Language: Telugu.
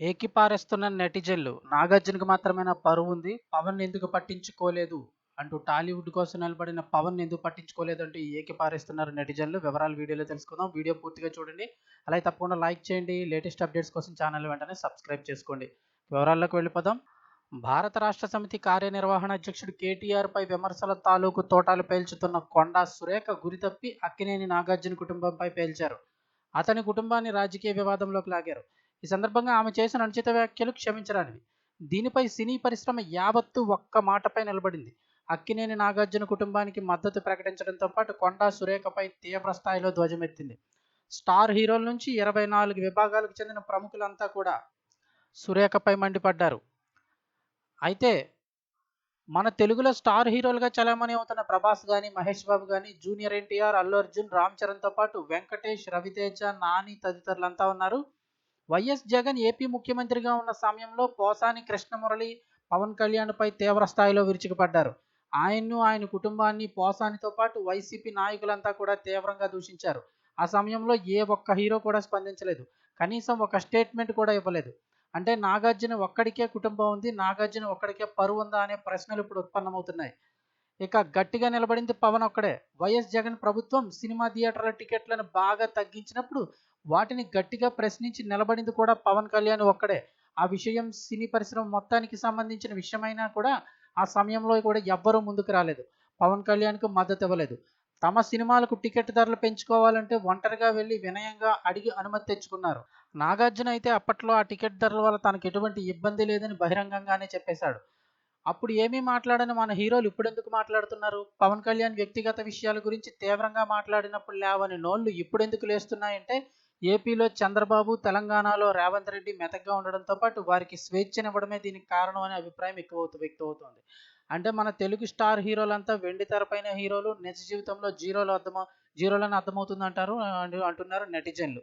ఏకిపారేస్తున్న నెటిజన్లు నాగార్జునకు మాత్రమేనా పరువుంది. పవన్ ఎందుకు పట్టించుకోలేదు' అంటూ టాలీవుడ్ కోసం నిలబడిన పవన్ ఎందుకు పట్టించుకోలేదంటూ ఏకిపారేస్తున్నారు నెటిజన్లు. వివరాలు వీడియోలో తెలుసుకుందాం. వీడియో పూర్తిగా చూడండి. అలాగే తప్పకుండా లైక్ చేయండి. లేటెస్ట్ అప్డేట్స్ కోసం ఛానల్ వెంటనే సబ్స్క్రైబ్ చేసుకోండి. వివరాల్లోకి వెళ్ళిపోదాం. భారత రాష్ట్ర సమితి కార్యనిర్వహణ అధ్యక్షుడు కేటీఆర్పై విమర్శల తాలూకు తోటాలు పేల్చుతున్న కొండా సురేఖ గురితప్పి అక్కినేని నాగార్జున కుటుంబంపై పేల్చారు. అతని కుటుంబాన్ని రాజకీయ వివాదంలోకి లాగారు. ఈ సందర్భంగా ఆమె చేసిన అనుచిత వ్యాఖ్యలు క్షమించరానివి. దీనిపై సినీ పరిశ్రమ యావత్తు ఒక్క మాటపై నిలబడింది. అక్కినేని నాగార్జున కుటుంబానికి మద్దతు ప్రకటించడంతో పాటు కొండా సురేఖపై తీవ్ర స్థాయిలో ధ్వజమెత్తింది. స్టార్ హీరోల నుంచి ఇరవై నాలుగు విభాగాలకు చెందిన ప్రముఖులంతా కూడా సురేఖపై మండిపడ్డారు. అయితే మన తెలుగులో స్టార్ హీరోలుగా చలామణి అవుతున్న ప్రభాస్ కానీ మహేష్ బాబు గానీ, జూనియర్ ఎన్టీఆర్, అల్లు అర్జున్, రామ్ చరణ్తో పాటు వెంకటేష్, రవితేజ, నాని తదితరులంతా ఉన్నారు. వైఎస్ జగన్ ఏపీ ముఖ్యమంత్రిగా ఉన్న సమయంలో పోసాని కృష్ణమురళి పవన్ కళ్యాణ్పై తీవ్ర స్థాయిలో విరుచుకుపడ్డారు. ఆయన్ను, ఆయన కుటుంబాన్ని, పోసానితో పాటు వైసీపీ నాయకులంతా కూడా తీవ్రంగా దూషించారు. ఆ సమయంలో ఏ ఒక్క హీరో కూడా స్పందించలేదు. కనీసం ఒక స్టేట్మెంట్ కూడా ఇవ్వలేదు. అంటే నాగార్జున ఒక్కడికే కుటుంబం ఉంది. నాగార్జున ఒక్కడికే పరువు ఉందా అనే ప్రశ్నలు ఇప్పుడు ఉత్పన్నమవుతున్నాయి. ఇక గట్టిగా నిలబడింది పవన్ ఒక్కడే. వైఎస్ జగన్ ప్రభుత్వం సినిమా థియేటర్ల టికెట్లను బాగా తగ్గించినప్పుడు వాటిని గట్టిగా ప్రశ్నించి నిలబడింది కూడా పవన్ కళ్యాణ్ ఒక్కడే. ఆ విషయం సినీ పరిశ్రమ మొత్తానికి సంబంధించిన విషయమైనా కూడా ఆ సమయంలో కూడా ఎవ్వరూ ముందుకు రాలేదు. పవన్ కళ్యాణ్కు మద్దతు ఇవ్వలేదు తమ సినిమాలకు టికెట్ ధరలు పెంచుకోవాలంటే ఒంటరిగా వెళ్ళి వినయంగా అడిగి అనుమతి తెచ్చుకున్నారు. నాగార్జున అయితే అప్పట్లో ఆ టికెట్ ధరల వల్ల తనకు ఎటువంటి ఇబ్బంది లేదని బహిరంగంగానే చెప్పేశాడు. అప్పుడు ఏమీ మాట్లాడని మన హీరోలు ఇప్పుడెందుకు మాట్లాడుతున్నారు? పవన్ కళ్యాణ్ వ్యక్తిగత విషయాల గురించి తీవ్రంగా మాట్లాడినప్పుడు లేవని నోళ్ళు ఇప్పుడెందుకు లేస్తున్నాయంటే ఏపీలో చంద్రబాబు, తెలంగాణలో రేవంత్ రెడ్డి మెతగ్గా ఉండడంతో పాటు వారికి స్వేచ్ఛనివ్వడమే దీనికి కారణం అనే అభిప్రాయం ఎక్కువ వ్యక్తమవుతోంది. అంటే మన తెలుగు స్టార్ హీరోలంతా వెండితెరపైన హీరోలు, నిజ జీవితంలో జీరోలు అర్థమ జీరోలని అర్థమవుతుందంటారు అంటున్నారు నెటిజన్లు.